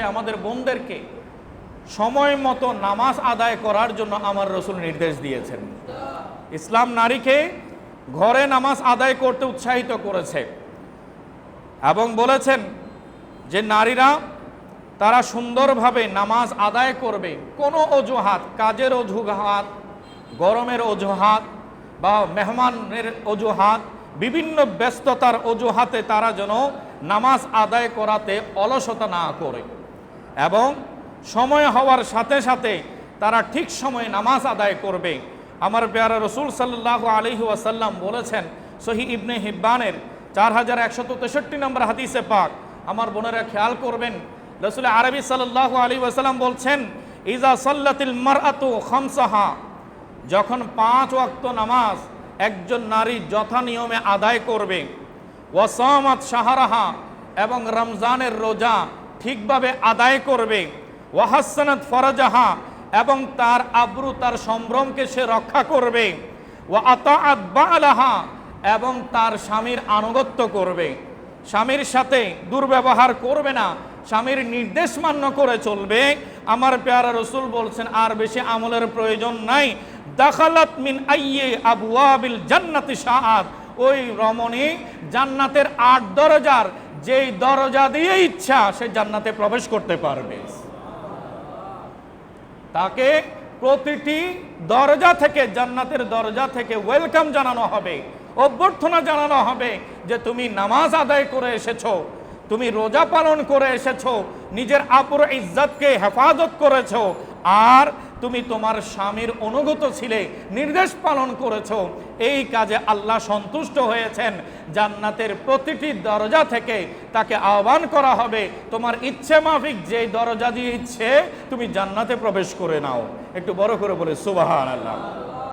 আমাদের বোনদেরকে সময় মতো নামাজ আদায় করার জন্য আমার রসুল নির্দেশ দিয়েছেন। ইসলাম নারীকে ঘরে নামাজ আদায় করতে উৎসাহিত করেছে এবং বলেছেন যে নারীরা, তারা সুন্দরভাবে নামাজ আদায় করবে। কোনো অজুহাত, কাজের অজুহাত, গরমের অজুহাত বা মেহমানের অজুহাত, বিভিন্ন ব্যস্ততার অজুহাতে তারা যেন নামাজ আদায় করাতে অলসতা না করে। এবং সময় হওয়ার সাথে সাথে তারা ঠিক সময়ে নামাজ আদায় করবে। আমার পেয়ারা রসুল সাল্লাহ আলহি ওয়াসাল্লাম বলেছেন, সহি ইবনে হিব্বানের চার হাজার একশত তেষট্টি নম্বর হাদিসে পাক, আমার বোনেরা খেয়াল করবেন, রসুল আরবি সাল্লাহ আলী ওয়াসাল্লাম বলছেন, ইজা সাল্লাতিল মারআতু খামসাহা যখন পাঁচ ওয়াক্ত নামাজ একজন নারী যথা নিয়মে আদায় করবে ওয়াসামাত সাহারাহা এবং রমজানের রোজা ঠিকভাবে আদায় করবে। ওয়াহাসানাত ফরজাহা, এবং তার আব্রু, তার সম্ভ্রমকে সে রক্ষা করবে। ও বালাহা, এবং তার স্বামীর আনুগত্য করবে। স্বামীর সাথে দুর্ব্যবহার করবে না, স্বামীর নির্দেশ মান্য করে চলবে। আমার পেয়ারা রসুল বলছেন, আর বেশি আমলের প্রয়োজন নাই। দাখালাত মিন আইয়ে আবুয়াবিল জান্নাতি সাআদ ওই রমণী জান্নাতের আট দরজার যেই দরজা দিয়ে ইচ্ছা সে জান্নাতে প্রবেশ করতে পারবে। তাকে প্রতিটি দরজা থেকে, জান্নাতের দরজা থেকে ওয়েলকাম জানানো হবে, অভ্যর্থনা জানানো হবে যে তুমি নামাজ আদায় করে এসেছ, তুমি রোজা পালন করে এসেছ, নিজের আপুর ইজ্জতকে হেফাজত করেছ আর তুমি তোমার স্বামীর অনুগত ছিলে, নির্দেশ পালন করেছ। এই কাজে আল্লাহ সন্তুষ্ট হয়েছেন। জান্নাতের প্রতিটি দরজা থেকে তাকে আহ্বান করা হবে, তোমার ইচ্ছে মাফিক যে দরজা দিয়ে ইচ্ছে, তুমি জান্নাতে প্রবেশ করে নাও। একটু বড় করে বলে সুবাহ আল্লাহ